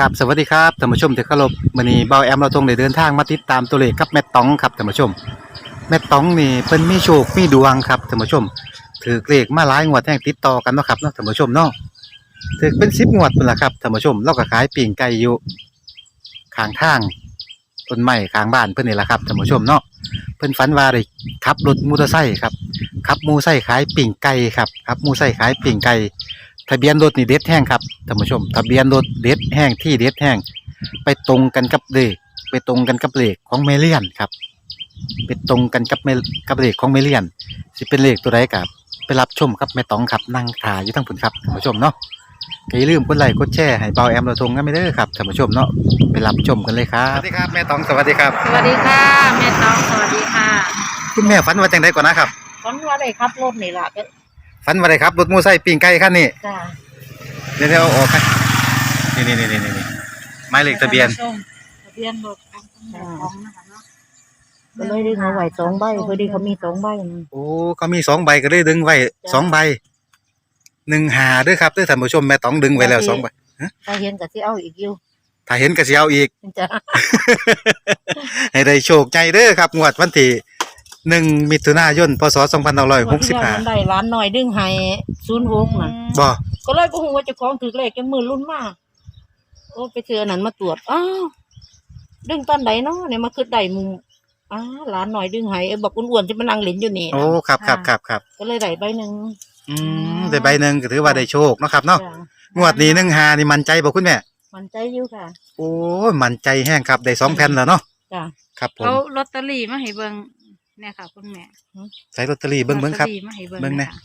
กับสวัสดีครับท่านผู้ชมที่เคารพวันนี้เบาแอมเราตรงได้เดินทางมาติดตามตัวเลขกับแม่ตองครับท่านผู้ชม แม่ตองนี่เพิ่นมีโชคมีดวงครับท่านผู้ชม ถือเลขมาหลายงวดแห่งติดต่อกันเนาะครับเนาะท่านผู้ชมเนาะถือเป็น10งวดพุ่นล่ะครับท่านผู้ชมเราก็ขายปิ่งไก่อยู่ข้างทางต้นไม้ข้างบ้านเพิ่อนนี่แหละครับท่านผู้ชมเนาะเพิ่อนฝันว่าได้ขับรถมอเตอร์ไซค์ครับขับมูไซค์ขายปิ่งไก่ครับขับมูไซค์ขายปิ่งไก่ ทะเบียนรถนี่เด็ดแห้งครับท่านผู้ชม ทะเบียนรถเด็ดแห้งที่เด็ดแห้งไปตรงกันกับเลขไปตรงกันกับเลขของเมเลียนครับ ไปตรงกันกับเมกับเลขของเมเลียน สิเป็นเลขตัวใดกับไปรับชมครับแม่ต๋องครับนั่งถ่ายอยู่ทั้งผุนครับท่านผู้ชมเนาะก็อย่าลืมกดไลค์กดแชร์ให้เบาแอมเราทงกันไม่เด้อครับท่านผู้ชมเนาะไปรับชมกันเลยครับสวัสดีครับแม่ต๋องสวัสดีครับ สวัสดีค่ะ แม่ต้องสวัสดีค่ะ คุณแม่ฝันว่าจังไดก่อนนะครับฝันว่าได้ขับรถนี่ล่ะก็ ฝันว่าได้ครับรถมูไซค์ปิ้งไก่คันนี้จ้าเดี๋ยวเดี๋ยวเอาออกกันนี่นี่นี่นี่นี่หมายเลขทะเบียนทะเบียนรถของคุณแม่ของนะคะเนาะก็เลยดึงเอาไว้สองใบพอดีเขามีสองใบนะโอ้เขามีสองใบก็เลยดึงไว้สองใบหนึ่งหาเด้วยครับเด้วยท่านผู้ชมแม่ต้องดึงไว้แล้วสองใบถ้าเห็นก็สิเอาอีกอยู่ถ้าเห็นก็สิเอาอีก จ้ะให้ได้โชคใจเด้อครับงวดวันที่ หนึ่งมิถุนายนพศสองพันร้อยหกสิบห้าได้ร้านหน่อยดึงให้ศูนย์หกน่ะบ่ก็เลยบ่ฮู้ว่าเจ้าของถือเลขจังมือรุ่นมาโอ้ไปเจออันนั้นมาตรวจอ้าวดึงตอนไหนเนาะเนี่ยมาคือได้มุมอ้าร้านหน่อยดึงให้ไอ้บอกอ้วนๆที่มานั่งเล่นอยู่นี่โอ้ครับครับครับครับก็เลยได้ใบหนึงอืมได้ใบหนึ่งก็ถือว่าได้โชคเนาะครับเนาะจ้ะงวดนี้หนึ่งหานี่มันใจบ่คุณแม่มันใจอยู่ค่ะ โอ้ยมันใจแห้งครับได้สองแผ่นแล้วเนาะจ้ะครับผมเอาลอตเตอรี่มาให้เบิ่ง เนี่ยค่ะ คุณแม่ใช้ลอตเตอรี่เบิ้งเบิ้งครับลอตตอมาให้เบิ่งเบิ่งแน่ะคะ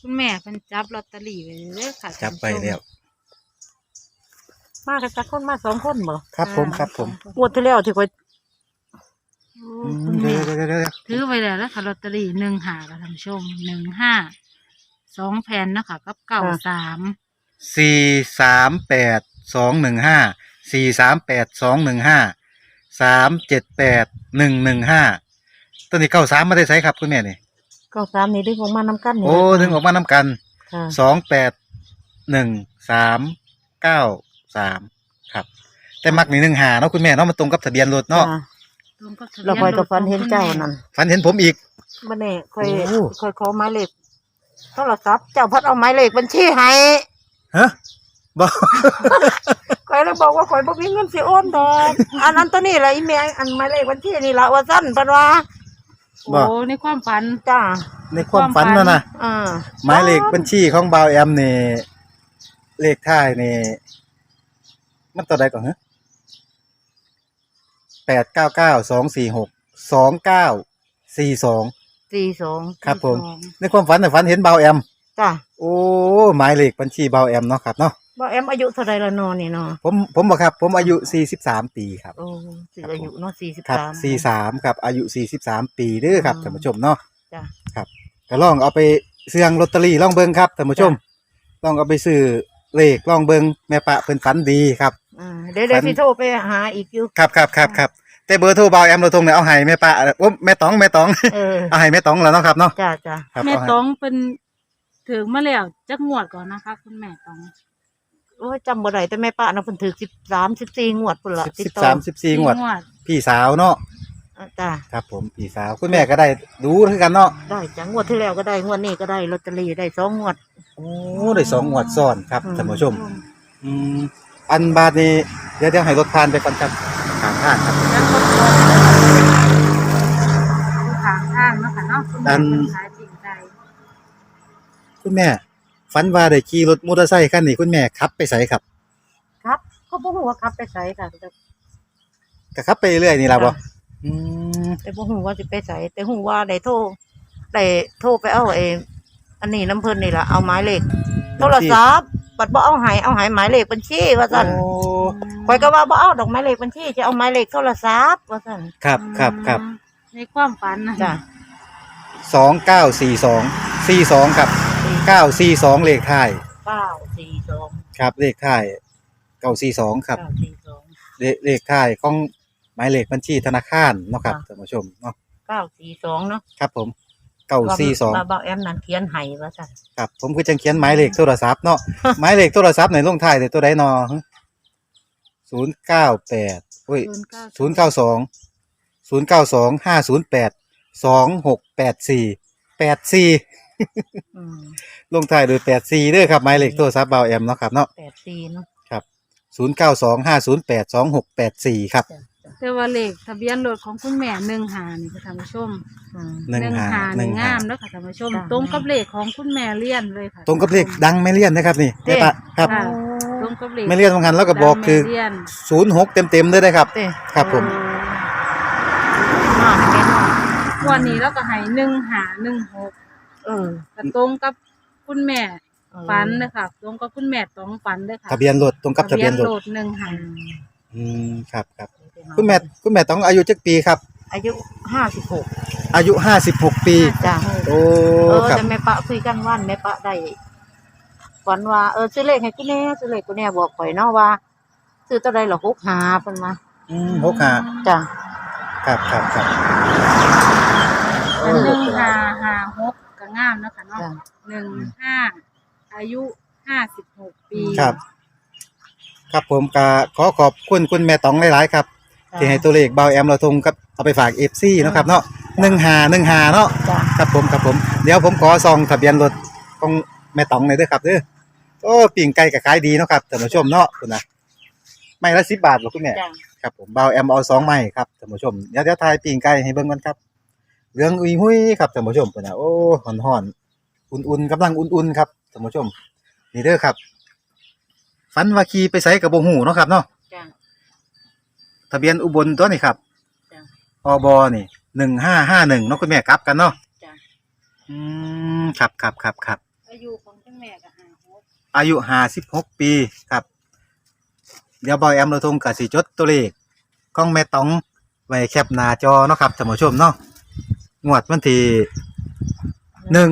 คุณแม่เพิ่นจับลอตเตอรี่ไว้เลยค่ะจับไปแล้วมากันจักคนมาสองคนบ่ครับ ผมครับ ผมงวดที่แล้วที่ข่อยโอ้อืมคุณเดี๋แม่ยวเดี๋ยวเดี๋ยวเดี๋ยวถือไว้แล้วนะคะลอตเตอรี่หนึ่งหาค่ะท่านผู้ชมหนึ่งห้าสองแผ่นนะคะกับเก่าสามสี่สามแปดสองหนึ่งห้าสี่สามแปดสองหนึ่งห้าสามเจ็ดแปดหนึ่งหนึ่งห้า ตัวนี้เก้าสามมาได้ใช้ครับคุณแม่นี่เก็สามนี่ดึงออกมานํกันนี่โอ้ถึงออกมาน้ำกันค่ะสองแปดหนึ่งสามเก้าสามครับ แต่มักนี่หนึ่งหาเนาะคุณแม่เนาะมันตรงกับทะเบียนรถเนาะจ้ะรวมกับทะเบียนเราคอยกับฟันเห็นเจ้าคุณแม่นั่นฝันเห็นผมอีก บันนี้คอยโอ้ คอยขอหมายเลขโทรศัพท์เจ้าพัดเอาหมายเลขบัญชีให้ฮะบอกคอยเลยบอกว่าคอยบ่มีเงินสิโอนดอกอันนั้นตัวนี้ล่ะอีเมลอันหมายเลขบัญชีนี่ล่ะว่าซั่นเพิ่นว่า บอกโอ้ในความฝัน จ้าในความฝันนะนะอ่าหมายเลขบัญชีของบาวแอมนี่เลขท้ายนี่ มันตัวใดก่อนฮะแปดเก้าเก้าสองสี่หกสองเก้าสี่สอง42ครับผมสองในความฝันน่ะฝันเห็นบาวแอม จ้าโอ้หมายเลขบัญชีบาวแอมเนาะครับเนาะ บ่แอมอายุเท่าใดละเนอนี่เนาะผมผมบอกครับ ผมอายุสี่สิบสามปีครับ โอ้สิอายุเนาะครับ43สี่สามครับอายุสี่สิบสามปีเด้อครับอืมท่านผู้ชมเนาะจ้ะ ครับก็ลองเอาไปเสี่ยงลอตเตอรี่ลองเบิ่งครับท่านผู้ชมลองเอาไปซื้อเลขลองเบิ่งแม่ปะเพิ่นฝันดีครับ อ่าเดี๋ยวเดี๋ยวฝันสิโทรไปหาอีกอยู่ ครับครับครับครับแต่เบอร์โทรบาวแอมเราตรงเนี่ยเอาให้แม่ปะโอ้แม่ต๋องแม่ต๋อง เออเอาให้แม่ต๋องแล้วเนาะครับเนาะจ้าจ้าครับแม่เอาให้ต้องเป็นถึงมาแล้วจักงวดก่อนนะคะ คุณแม่ต้อง โอ้ยจำบ่ได้แต่แม่ป้าน่ะเพิ่นถือ13 14งวดพุ่นละสิบติดต่อสามสิบสี่งวดงวด พี่สาวเนาะอ่าจ้าครับผมพี่สาวคุณแม่ก็ได้ดูคือกันเนาะได้จังงวดที่แล้วก็ได้งวดนี้ก็ได้ลอตเตอรี่ได้สองงวด โอ้ได้สองงวดซ้อนครับอืมท่านผู้ชม อืมอันบาทนี้เดี๋ยวเดี๋ยวให้รถผ่านไปก่อนครับทางทางครับ แล้วก็ตัวทางทางเนาะค่ะเนาะคุณแม่อันเป็นขายจริงใจ คุณแม่ ฝันว่าได้ขี่รถมอเตอร์ไซค์คันนี้คุณแม่ขับไปไสครับครับเขาบ่ฮู้ว่าขับไปไสค่ะแต่ก็ขับไปเรื่อยนี่ล่ะบ่อืมแต่บ่ฮู้ว่าสิไปไสแต่ฮู้ว่าได้โทรได้โทรไปเอาเองอันนี้น้ำเพิ่นนี่ล่ะเอาหมายเลขโทรศัพท์บัดบ่เอาให้เอาให้หมายเลขบัญชีว่าซั่นโอ้ข่อยก็ว่าบ่เอาดอกหมายเลขบัญชีจะเอาหมายเลขโทรศัพท์ว่าซั่นครับครับครับอืมในความฝันนะ จ้ะ สองเก้าสี่สองสี่สองครับเก้าสี่สองเลขท้าย942ครับเลขท้ายเก้าสี่สองครับ942เลเลขท้ายของหมายเลขบัญชีธนาคารเนาะครับค่ะท่านผู้ชมเนาะ942เนาะครับผมเก้าสี่สองว่าบ่าแอมนั่นเขียนให้ว่าซั่นครับผมคือจังเขียนหมายเลขโทรศัพท์เนาะ หมายเลขโทรศัพท์ในลงท้ายเลยตัวใดเนาะศูนย์เก้าแปดเฮ้ย0ศูนย์เก้าสองศูนย์เก้าสองห้าศูนย์แปด สองหกแปดสี่แปดสี่อืมลงท้ายโดยแปดสี่เด้อครับหมายเลขโทรศัพท์เบาแอมเนาะครับเนาะแปดสี่เนาะครับศูนย์เก้าสองห้าศูนย์แปดสองหกแปดสี่ครับจ้ะจ้ะแต่ว่าเลขทะเบียนรถของคุณแม่หนึ่งหานี่ค่ะท่านผู้ชมอืม หนึ่งหาหหนึ่นึ่งงหางามแล้วค่ะท่านผู้ชม จ้ะ ตรงกับเลขของคุณแม่เลี่ยนเลยค่ะตรงกับเลขดังไม่เลี่ยนนะครับนี่เด้ได้ปะครับค่ะ ตรงกับเลขไม่เลี่ยนบางคันแล้วก็บอกคือ ดังแม่เลี่ยน ศูนย์หกเต็มเต็มๆเลยนะครับ เต้ครับผมมาแม่นอน วันนี้เราก็ให้หนึ่งหาหนึ่งหกเออก็ตรงกับคุณแม่เออฝันเลยค่ะตรงกับคุณแม่ตองฝันเลยค่ะทะเบียนรถตรงกับทะเบียนรถโหลดหนึ่งหาอืมครับครับคุณแม่คุณแม่ต้องอายุจักปีครับ อายุห้าสิบหกอายุห้าสิบหกปีจ้ะโอ้เออครับแต่แม่ปะคุยกันว่านแม่ปะได้ฝันว่าเออซื้อเลขให้กูแน่ซื้อเลขกูแน่บอกข่อยเนาะว่าซื้อตัวใดเหรอหกหาเพิ่นมาอืมหกห้าจ้ะครับครับครับ โอ้หนึ่งหาหาหกก็งามเนาะคะเนาะจ้ะหนึ่งห้าอายุห้าสิบหกปี ครับ ครับผมก็ขอขอบคุณคุณแม่ตองหลายๆครับ ที่ให้ตัวเลขเบาแอมเราทงกับเอาไปฝากเอฟซีนาะครับเนาะหนึ่งหาหนึ่งหาเนาะจ้ะครับผมครับผมเดี๋ยวผมขอซองทะเบียนรถของแม่ตองหน่อยเด้วยครับเด้อโอ้ปิ่งไก่กับขายดีเนาะครับท่านผู้ชมเนาะคุณนะไม่ละสิบบาทหรอคุณแม่จ้ะ ครับผมเบาแอมเอาสองไม้ครับท่านผู้ชมเดี๋ยวเดี๋ยวทายปิ่งไก่ให้เบิ่งกันครับ เรื่องอุยหุยครับท่านผู้ชมคุณนะโอ้หอนหอนๆอุ่นๆกำลังอุ่นๆครับท่านผู้ชม นี่เด้อครับฝันว่าขี่ไปใส่กับโบหูเนาะครับเนาะจ้ะ ทะเบียนอุบลตัวนี้ครับจ้ะอบนี่หนึ่งห้าห้าหนึ่งเนาะคุณแม่กลับกันเนาะจ้ะ อืมครับครับครับครับ อายุของคุณแม่ก็ห้าหกอายุห้าสิบหกปีครับ เดี๋ยวบอยแอมเราทงกับสีจดตัวเลขของแม่ตองไว้แคปหน้าจอเนาะครับท่านผู้ชมเนาะ งวดวันที่หนึ่ง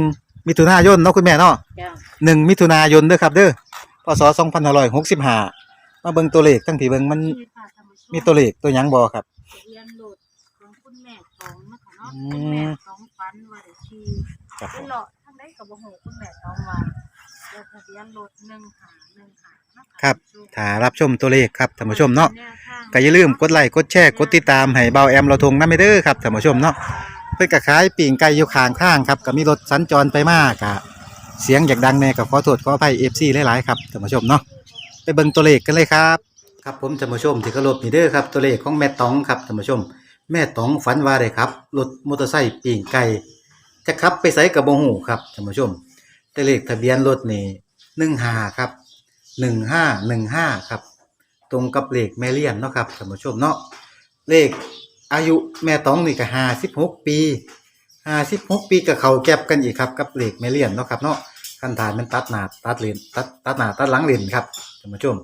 มิถุนายนเนาะคุณแม่เนาะจ้ะหนึ่งมิถุนายนเด้อครับเด้อพศสองพันห้าร้อยหกสิบห้ามาเบิ่งตัวเลขทั้งที่เบิ่งมันนี่ค่ะท่านผู้ชมีตัวเลขตัวหยังบอครับทะเบียนรถของคุณแม่ตองนะคะเนาะอืมคุณแม่ตองฝันว่าได้ขี่ครับผเป็นมหลอดทั้งได้กับโมโหคุณแม่ตองว่าเลขทะเบียนรถหนึ่งหาหนึ่งหานะคะครับท่านผู้ชมถ้ารับชมตัวเลขครับท่านผู้ชมเนาะแวทงก็อย่าลืมกดไลค์กดแชร์กดติดตามให้เบาแอมเราทงนะไม่เด้อครับท่านผู้ชมเนาะเพื่อกขายปิ่งไก่อยู่ข้างข้างครับก็มีรถสัญจรไปมากะเสียงอยากดังแน่ก็ขอโทษขออภัยเอฟซีหลายๆครับท่านผู้ชมเนาะไปเบิ่งตัวเลขกันเลยครับครับผมท่านผู้ชมที่เคารพนี่เด้อครับตัวเลขของแม่ตองครับท่านผู้ชม แม่ตองฝันว่าได้ครับรถมอเตอร์ไซค์ปิ่งไก่จะขับไปไสกับบ่ฮู้ครับท่านผู้ชมแต่เลขทะเบียนรถนี่15ครับ1515ครับตรงกับเลขแม่เลียนเนาะครับท่านผู้ชมเนาะเลข อายุแม่ตองนี่ก็ห้าสิบหกปีห้าสิบหกปีกับเขาแก็บกันอีกครับกับเลขแม่เลี่ยนเนาะครับเนาะคันฐานมันตัดหนาตัดเลนตัดตัดหนาตัดหลังเลนครับท่านผู้ชม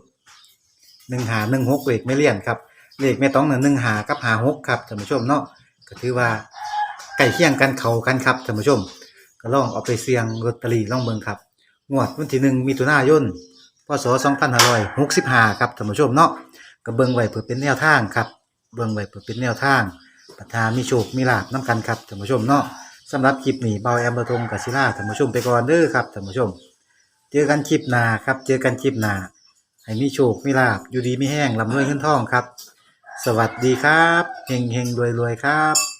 หนึ่งหาหนึ่งหกเลขแม่เลี่ยนครับเลขแม่ตองน่ะหนึ่งหากับหาหกครับท่านผู้ชมเนาะก็ถือว่าใกล้เคียงกันเขากันครับท่านผู้ชม ก็ลองเอาไปเสี่ยงลอตเตอรี่ลองเบิ่งครับงวดวันที่หนึ่งมิถุนายนพศ2565ครับท่านผู้ชมเนาะก็เบิ่งไว้เพื่อเป็นแนวทางครับ เบิ่งไว้เพื่อเป็นแนวทางประธานมีโชคมีลาบน้ำกันครับท่านผู้ชมเนาะสำหรับคลิปนี้เบาแอมเบอร์ทงกับศิลาท่านผู้ชมไปก่อนเด้อครับท่านผู้ชม เจอกันคลิปหน้าครับเจอกันคลิปหน้าให้มีโชคมีลาบอยู่ดีไม่แห้งลำรวยเงินทองครับ สวัสดีครับเฮงเฮงรวยรวยครับ